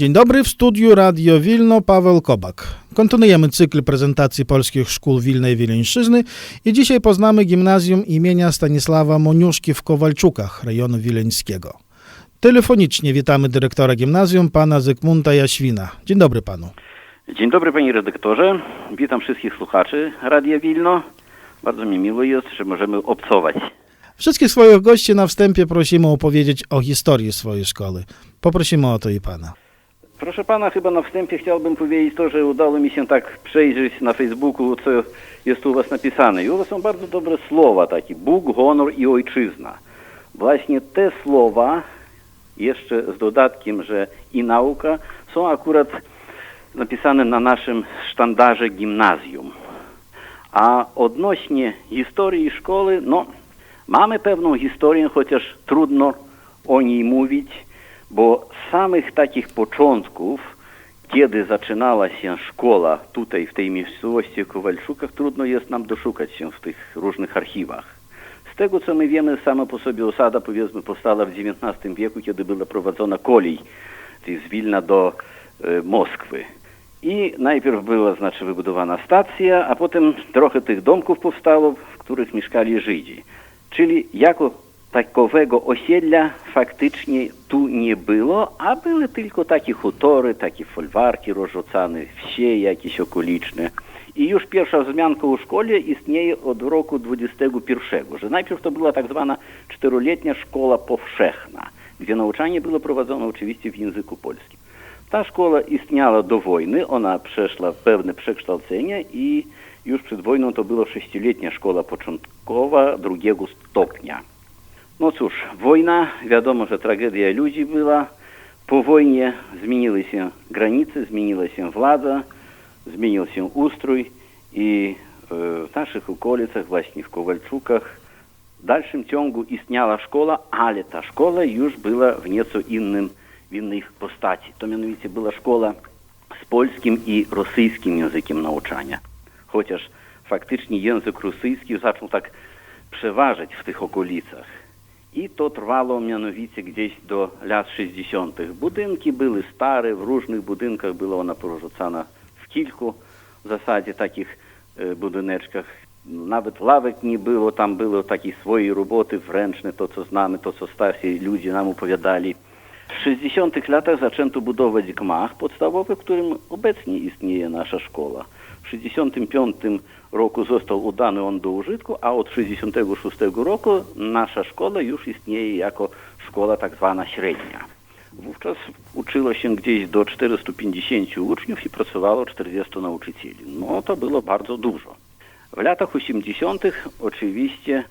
Dzień dobry, w studiu Radio Wilno Paweł Kobak. Kontynuujemy cykl prezentacji polskich szkół Wilna i Wileńszczyzny i dzisiaj poznamy gimnazjum imienia Stanisława Moniuszki w Kowalczukach, rejonu wileńskiego. Telefonicznie witamy dyrektora gimnazjum, pana Zygmunta Jaświna. Dzień dobry panu. Dzień dobry panie redaktorze. Witam wszystkich słuchaczy Radia Wilno. Bardzo mi miło jest, że możemy obcować. Wszystkich swoich gości na wstępie prosimy opowiedzieć o historii swojej szkoły. Poprosimy o to i pana. Proszę pana, chyba na wstępie chciałbym powiedzieć to, że udało mi się tak przejrzeć na Facebooku, co jest u was napisane. I u was są bardzo dobre słowa takie. Bóg, honor i ojczyzna. Właśnie te słowa, jeszcze z dodatkiem, że i nauka, są akurat napisane na naszym sztandarze gimnazjum. A odnośnie historii szkoły, no, mamy pewną historię, chociaż trudno o niej mówić, bo samych takich początków, kiedy zaczynała się szkoła tutaj w tej miejscowości Kowalczukach, trudno jest nam doszukać się w tych różnych archiwach. Z tego, co my wiemy, sama po sobie osada, powiedzmy, powstała w XIX wieku, kiedy była prowadzona kolej z Wilna do e, Moskwy. I najpierw była, znaczy, wybudowana stacja, a potem trochę tych domków powstało, w których mieszkali Żydzi. Czyli jako takowego osiedla faktycznie tu nie było, a były tylko takie hutory, takie folwarki rozrzucane, wsie jakieś okoliczne. I już pierwsza wzmianka o szkole istnieje od roku 21, że najpierw to była tak zwana czteroletnia szkoła powszechna, gdzie nauczanie było prowadzone oczywiście w języku polskim. Ta szkoła istniała do wojny, ona przeszła pewne przekształcenie i już przed wojną to była sześcioletnia szkoła początkowa drugiego stopnia. No cóż, wojna, wiadomo, że tragedia ludzi była. Po wojnie zmieniły się granice, zmieniła się władza, zmienił się ustrój i w naszych okolicach, właśnie w Kowalczukach, w dalszym ciągu istniała szkoła, ale ta szkoła już była w nieco innym, w innej postaci. To mianowicie była szkoła z polskim i rosyjskim językiem nauczania. Chociaż faktycznie język rosyjski zaczął tak przeważać w tych okolicach. I to trwało mianowicie gdzieś do lat 60. Budynki były stare, w różnych budynkach była ona porzucana w kilku w zasadzie takich e, budyneczkach. Nawet ławek nie było, tam było takie swoje roboty wręczne, to co znamy, to co starsi ludzie nam opowiadali. W 60. latach zaczęto budować gmach podstawowy, w którym obecnie istnieje nasza szkoła. W 65 roku został oddany on do użytku, a od 66 roku nasza szkoła już istnieje jako szkoła tak zwana średnia. Wówczas uczyło się gdzieś do 450 uczniów i pracowało 40 nauczycieli. No to było bardzo dużo. W latach 80. oczywiście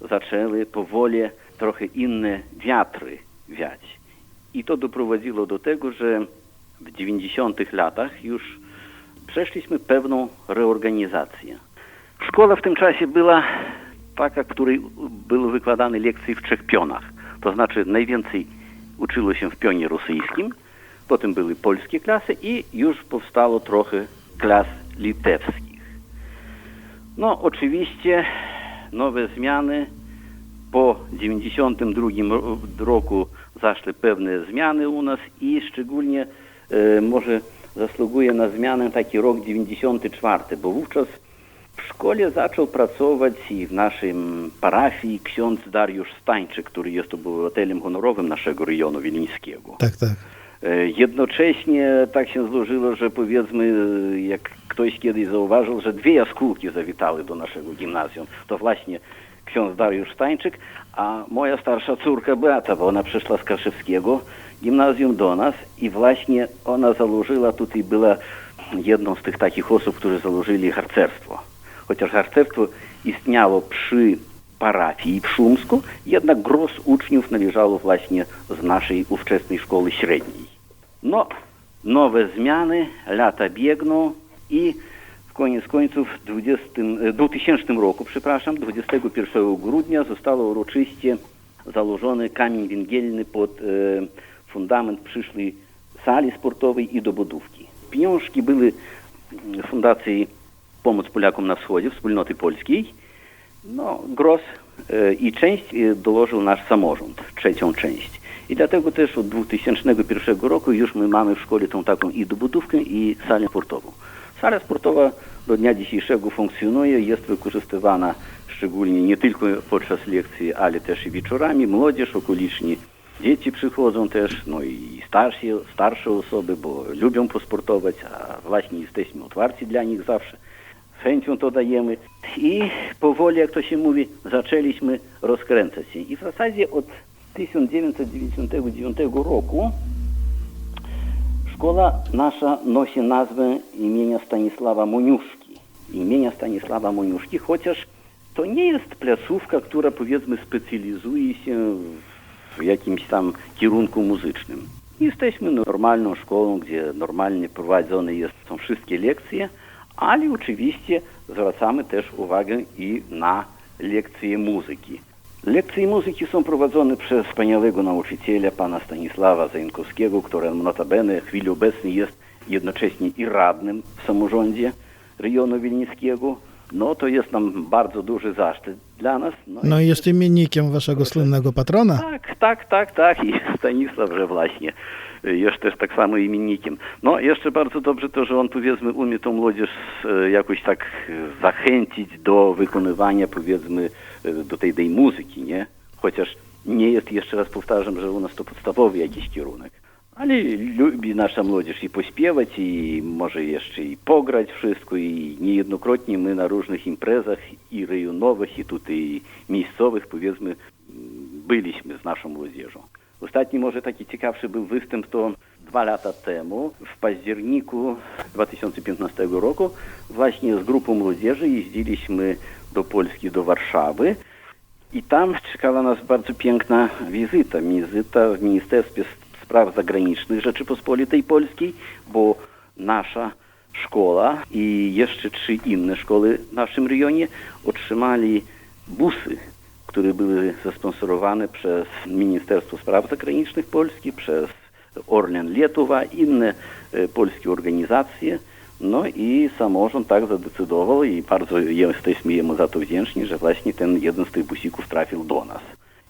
zaczęły powoli trochę inne wiatry wiać. I to doprowadziło do tego, że w 90. latach już przeszliśmy pewną reorganizację. Szkoła w tym czasie była taka, w której były wykładane lekcje w trzech pionach. To znaczy najwięcej uczyło się w pionie rosyjskim, potem były polskie klasy i już powstało trochę klas litewskich. No oczywiście nowe zmiany po 92 roku zaszły pewne zmiany u nas i szczególnie e, może zasługuje na zmianę taki rok 94, bo wówczas w szkole zaczął pracować i w naszej parafii ksiądz Dariusz Stańczyk, który jest obywatelem honorowym naszego rejonu wileńskiego. Tak, tak. Jednocześnie tak się złożyło, że powiedzmy, jak ktoś kiedyś zauważył, że dwie jaskółki zawitały do naszego gimnazjum. To właśnie ksiądz Dariusz Stańczyk, a moja starsza córka Beata, bo ona przyszła z Kaszewskiego gimnazjum do nas i właśnie ona założyła, tutaj była jedną z tych takich osób, którzy założyli harcerstwo. Chociaż harcerstwo istniało przy parafii w Szumsku, jednak gros uczniów należało właśnie z naszej ówczesnej szkoły średniej. No, nowe zmiany, lata biegną i w koniec końców 20, e, 2000 roku, przepraszam, 21 grudnia zostało uroczyście założony kamień węgielny pod e, fundament przyszłej sali sportowej i dobudówki. Pieniążki były Fundacji Pomoc Polakom na Wschodzie, Wspólnoty Polskiej. No, gros e, i część e, dołożył nasz samorząd, trzecią część. I dlatego też od 2001 roku już my mamy w szkole tą taką i dobudówkę, i salę sportową. Sala sportowa do dnia dzisiejszego funkcjonuje, jest wykorzystywana szczególnie nie tylko podczas lekcji, ale też i wieczorami. Młodzież, okoliczni dzieci przychodzą też, no i starsi, starsze osoby, bo lubią posportować, a właśnie jesteśmy otwarci dla nich zawsze. Z chęcią to dajemy. I powoli, jak to się mówi, zaczęliśmy rozkręcać się. I w zasadzie od 1999 roku Szkoła nasza nosi nazwę imienia Stanisława Moniuszki. Imienia Stanisława Moniuszki, chociaż to nie jest placówka, która powiedzmy specjalizuje się w jakimś tam kierunku muzycznym. Jesteśmy normalną szkołą, gdzie normalnie prowadzone jest, są wszystkie lekcje, ale oczywiście zwracamy też uwagę i na lekcje muzyki. Lekcje muzyki są prowadzone przez wspaniałego nauczyciela, pana Stanisława Zajankowskiego, który notabene w chwili obecnej jest jednocześnie i radnym w samorządzie rejonu Wilnickiego. No to jest nam bardzo duży zaszczyt dla nas. No i jest imiennikiem waszego słynnego patrona. Tak, tak, tak, tak. I Stanisław, że właśnie jest też tak samo imiennikiem. No jeszcze bardzo dobrze to, że on powiedzmy umie tą młodzież e, jakoś tak zachęcić do wykonywania powiedzmy e, do tej, tej muzyki, nie? Chociaż nie jest, jeszcze raz powtarzam, że u nas to podstawowy jakiś kierunek. Ale lubi nasza młodzież i pośpiewać, i może jeszcze i pograć wszystko, i niejednokrotnie my na różnych imprezach i rejonowych, i tutaj miejscowych, powiedzmy, m, byliśmy z naszą młodzieżą. Ostatni może taki ciekawszy był występ to dwa lata temu, w październiku 2015 roku, właśnie z grupą młodzieży jeździliśmy do Polski, do Warszawy i tam czekała nas bardzo piękna wizyta, wizyta w Ministerstwie Spraw Zagranicznych Rzeczypospolitej Polskiej, bo nasza szkoła i jeszcze trzy inne szkoły w naszym rejonie otrzymali busy które były zasponsorowane przez Ministerstwo Spraw Zagranicznych Polski, przez Orlen Lietuwa, inne e, polskie organizacje. No i samorząd tak zadecydował i bardzo jesteśmy jemu za to wdzięczni, że właśnie ten jeden z tych busików trafił do nas.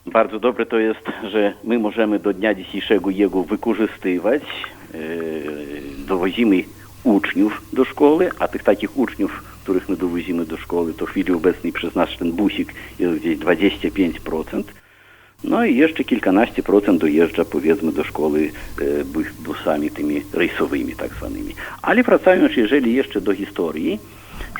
Bardzo dobre to jest, że my możemy do dnia dzisiejszego jego wykorzystywać. E, Dowozimy uczniów do szkoły, a tych takich uczniów, których my dowozimy do szkoły, to w chwili obecnej przez nasz ten busik jest gdzieś 25%. No i jeszcze kilkanaście procent dojeżdża powiedzmy do szkoły e, bu- busami tymi rejsowymi tak zwanymi. Ale wracając jeżeli jeszcze do historii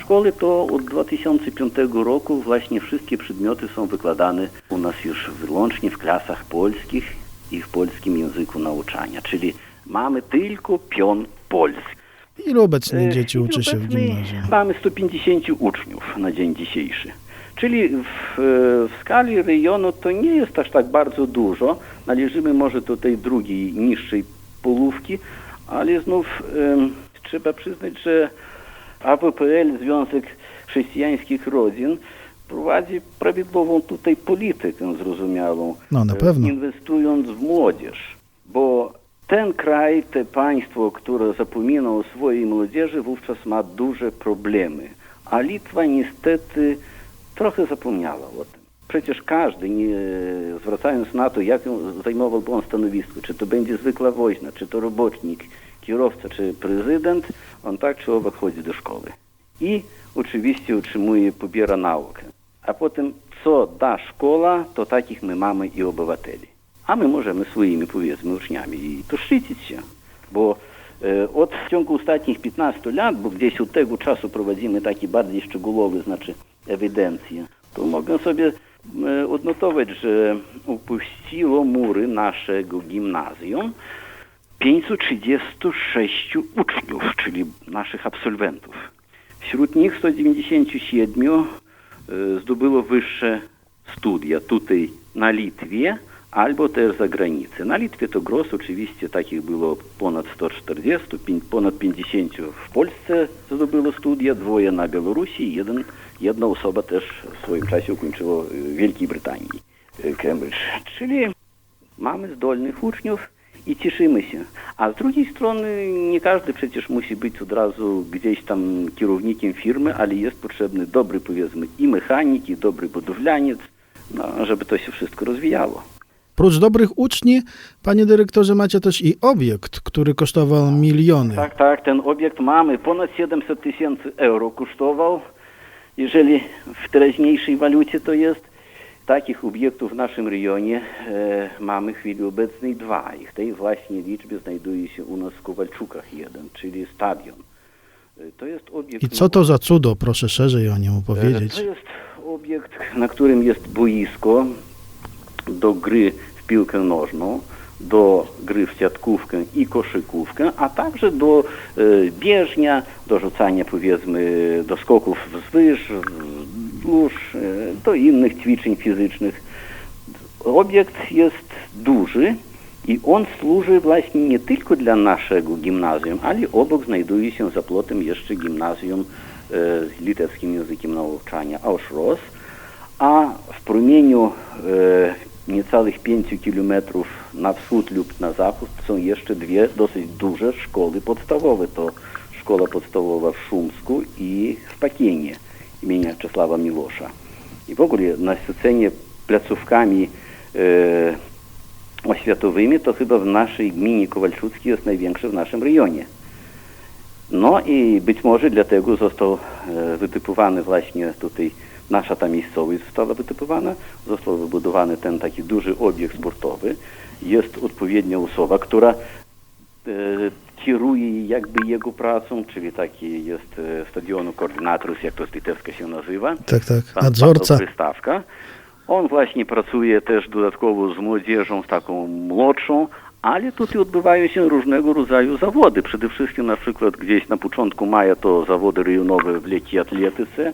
szkoły, to od 2005 roku właśnie wszystkie przedmioty są wykładane u nas już wyłącznie w klasach polskich i w polskim języku nauczania, czyli mamy tylko pion polski. Ilu obecnie E, dzieci uczy się w gimnazjum? Mamy 150 uczniów na dzień dzisiejszy. Czyli w, w skali rejonu to nie jest aż tak bardzo dużo. Należymy może do tej drugiej, niższej polówki, ale znów em, trzeba przyznać, że AWPL, Związek Chrześcijańskich Rodzin, prowadzi prawidłową tutaj politykę zrozumiałą, No, na e, pewno. inwestując w młodzież, bo ten kraj, te państwo, które zapomina o swojej młodzieży, wówczas ma duże problemy. A Litwa niestety trochę zapomniała o tym. Przecież każdy, nie zwracając na to, jak zajmowałby on stanowisko, czy to będzie zwykła woźna, czy to robotnik, kierowca, czy prezydent, on tak czy owak chodzi do szkoły. I oczywiście otrzymuje, pobiera naukę. A potem, co da szkoła, to takich my mamy i obywateli. A my możemy swoimi, powiedzmy, uczniami i to szczycić się. Bo e, od w ciągu ostatnich 15 lat, bo gdzieś od tego czasu prowadzimy taki bardziej szczegółowy, znaczy ewidencję, to mogę sobie e, odnotować, że opuściło mury naszego gimnazjum 536 uczniów, czyli naszych absolwentów. Wśród nich 197 e, zdobyło wyższe studia tutaj na Litwie, albo też za granicę. Na Litwie to gros oczywiście takich było ponad 140, pię- ponad 50 w Polsce zdobyło studia, dwoje na Białorusi jeden, jedna osoba też w swoim czasie ukończyła w Wielkiej Brytanii, e, Cambridge. Czyli mamy zdolnych uczniów i cieszymy się. A z drugiej strony nie każdy przecież musi być od razu gdzieś tam kierownikiem firmy, ale jest potrzebny dobry powiedzmy i mechanik, i dobry budowlaniec, no, żeby to się wszystko rozwijało. Prócz dobrych uczniów, panie dyrektorze, macie też i obiekt, który kosztował miliony. Tak, tak, ten obiekt mamy. Ponad 700 tysięcy euro kosztował. Jeżeli w teraźniejszej walucie to jest, takich obiektów w naszym rejonie e, mamy w chwili obecnej dwa. I w tej właśnie liczbie znajduje się u nas w Kowalczukach jeden, czyli stadion. E, To jest obiekt... I co to za cudo, proszę szerzej o nim E, opowiedzieć. To jest obiekt, na którym jest boisko do gry w piłkę nożną, do gry w siatkówkę i koszykówkę, a także do e, bieżnia, do rzucania powiedzmy do skoków wzwyż, wzdłuż, e, do innych ćwiczeń fizycznych. Obiekt jest duży i on służy właśnie nie tylko dla naszego gimnazjum, ale obok znajduje się za plotem jeszcze gimnazjum e, z litewskim językiem nauczania Auszros, a w promieniu e, niecałych 5 kilometrów na wschód lub na zachód są jeszcze dwie dosyć duże szkoły podstawowe. To szkoła podstawowa w Szumsku i w Pakienie imienia Czesława Milosza. I w ogóle nasycenie placówkami e, oświatowymi to chyba w naszej gminie Kowalczuckiej jest największe w naszym rejonie. No i być może dlatego został e, wytypowany właśnie tutaj, nasza ta miejscowość została wytypowana, został wybudowany ten taki duży obiekt sportowy. Jest odpowiednia osoba, która e, kieruje jakby jego pracą, czyli taki jest e, stadionu koordynatorus, jak to z litewska się nazywa. Tak, tak, nadzorca. Paweł Krystawka. On właśnie pracuje też dodatkowo z młodzieżą, z taką młodszą, ale tutaj odbywają się różnego rodzaju zawody. Przede wszystkim na przykład gdzieś na początku maja to zawody rejonowe w lekkiej atletyce,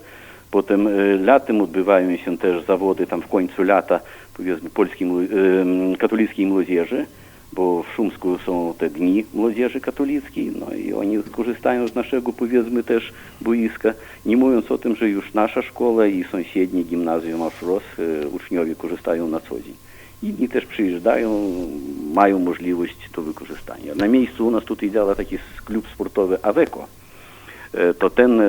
potem e, latem odbywają się też zawody tam w końcu lata, powiedzmy, polskiej, em, katolickiej młodzieży, bo w Szumsku są te dni młodzieży katolickiej, no i oni korzystają z naszego, powiedzmy, też boiska. Nie mówiąc o tym, że już nasza szkoła i sąsiednie gimnazjum Aszros e, uczniowie korzystają na co dzień. Inni też przyjeżdżają, mają możliwość do wykorzystania. Na miejscu u nas tutaj działa taki klub sportowy Aweko. E, To ten e,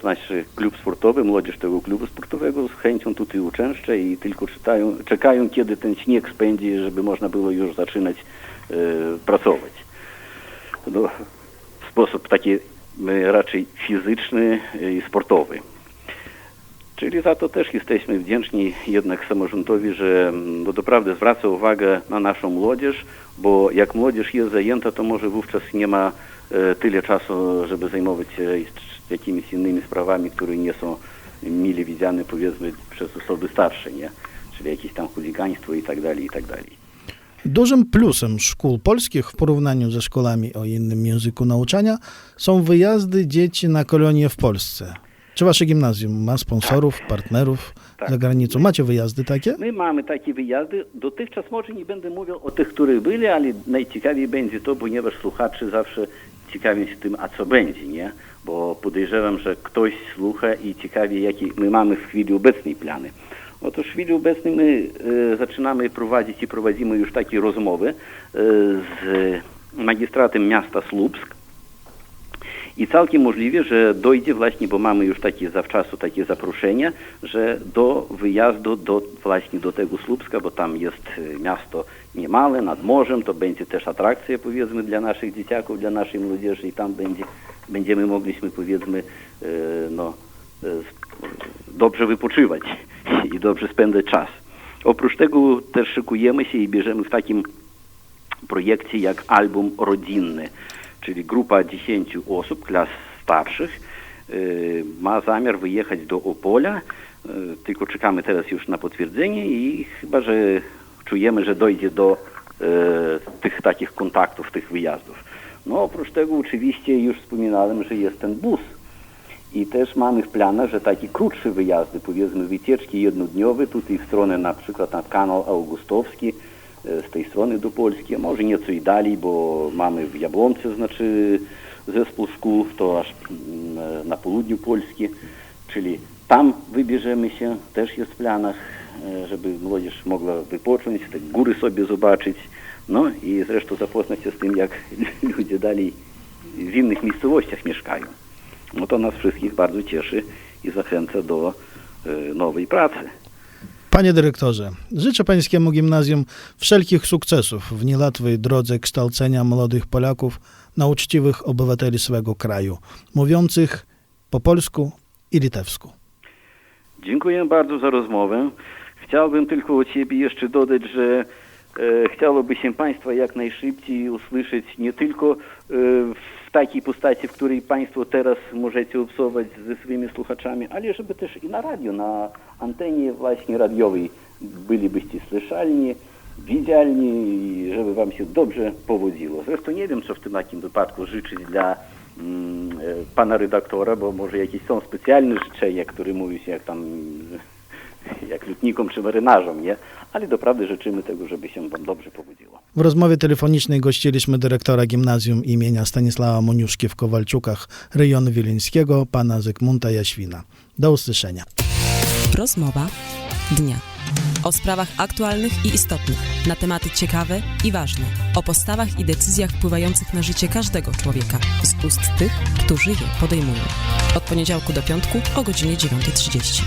znaczy klub sportowy, młodzież tego klubu sportowego z chęcią tutaj uczęszcza i tylko czytają, czekają, kiedy ten śnieg spędzi, żeby można było już zaczynać e, pracować. No, w sposób taki e, raczej fizyczny i sportowy. Czyli za to też jesteśmy wdzięczni jednak samorządowi, że mm, no doprawdy zwraca uwagę na naszą młodzież, bo jak młodzież jest zajęta, to może wówczas nie ma tyle czasu, żeby zajmować się jakimiś innymi sprawami, które nie są mile widziane powiedzmy przez osoby starsze, nie? Czyli jakieś tam chuligaństwo i tak dalej, i tak dalej. Dużym plusem szkół polskich w porównaniu ze szkołami o innym języku nauczania są wyjazdy dzieci na kolonie w Polsce. Czy wasze gimnazjum ma sponsorów, partnerów Tak. za granicą? Macie wyjazdy takie? My mamy takie wyjazdy. Dotychczas może nie będę mówił o tych, które byli, ale najciekawiej będzie to, ponieważ słuchacze zawsze ciekawią się tym, a co będzie, nie? Bo podejrzewam, że ktoś słucha i ciekawie, jakie my mamy w chwili obecnej plany. Otóż w chwili obecnej my e, zaczynamy prowadzić i prowadzimy już takie rozmowy e, z magistratem miasta Słupsk, i całkiem możliwe, że dojdzie właśnie, bo mamy już takie zawczasu takie zaproszenia, że do wyjazdu do właśnie do tego Słupska, bo tam jest e, miasto niemałe, nad morzem, to będzie też atrakcja powiedzmy dla naszych dzieciaków, dla naszej młodzieży i tam będzie, będziemy mogliśmy powiedzmy e, no, e, dobrze wypoczywać i dobrze spędzać czas. Oprócz tego też szykujemy się i bierzemy w takim projekcie jak album rodzinny, czyli grupa 10 osób, klas starszych, y, ma zamiar wyjechać do Opola, y, tylko czekamy teraz już na potwierdzenie i chyba, że czujemy, że dojdzie do y, tych takich kontaktów, tych wyjazdów. No oprócz tego oczywiście już wspominałem, że jest ten bus i też mamy w planach, że takie krótsze wyjazdy, powiedzmy wycieczki jednodniowe, tutaj w stronę na przykład na kanał Augustowski, z tej strony do Polski, a może nieco i dalej, bo mamy w Jabłonce, znaczy zespół szkół, to aż mm, na południu Polski, czyli tam wybierzemy się, też jest w planach, e, żeby młodzież mogła wypocząć, te góry sobie zobaczyć, no i zresztą zapoznać się z tym, jak ludzie dalej w innych miejscowościach mieszkają. No to nas wszystkich bardzo cieszy i zachęca do e, nowej pracy. Panie dyrektorze, życzę pańskiemu gimnazjum wszelkich sukcesów w niełatwej drodze kształcenia młodych Polaków na uczciwych obywateli swego kraju, mówiących po polsku i litewsku. Dziękuję bardzo za rozmowę. Chciałbym tylko od siebie jeszcze dodać, że chciałoby się Państwa jak najszybciej usłyszeć nie tylko e, w takiej postaci, w której Państwo teraz możecie obsować ze swoimi słuchaczami, ale żeby też i na radio, na antenie właśnie radiowej bylibyście słyszalni, widzialni i żeby Wam się dobrze powodziło. Zresztą nie wiem, co w tym takim wypadku życzyć dla mm, e, pana redaktora, bo może jakieś są specjalne życzenia, które mówi się jak tam jak lutnikom czy marynarzom, nie? Ale doprawdy życzymy tego, żeby się wam dobrze powodziło. W rozmowie telefonicznej gościliśmy dyrektora gimnazjum imienia Stanisława Moniuszki w Kowalczukach rejonu wileńskiego, pana Zygmunta Jaświna. Do usłyszenia. Rozmowa dnia. O sprawach aktualnych i istotnych, na tematy ciekawe i ważne, o postawach i decyzjach wpływających na życie każdego człowieka z ust tych, którzy je podejmują. Od poniedziałku do piątku o godzinie 9.30.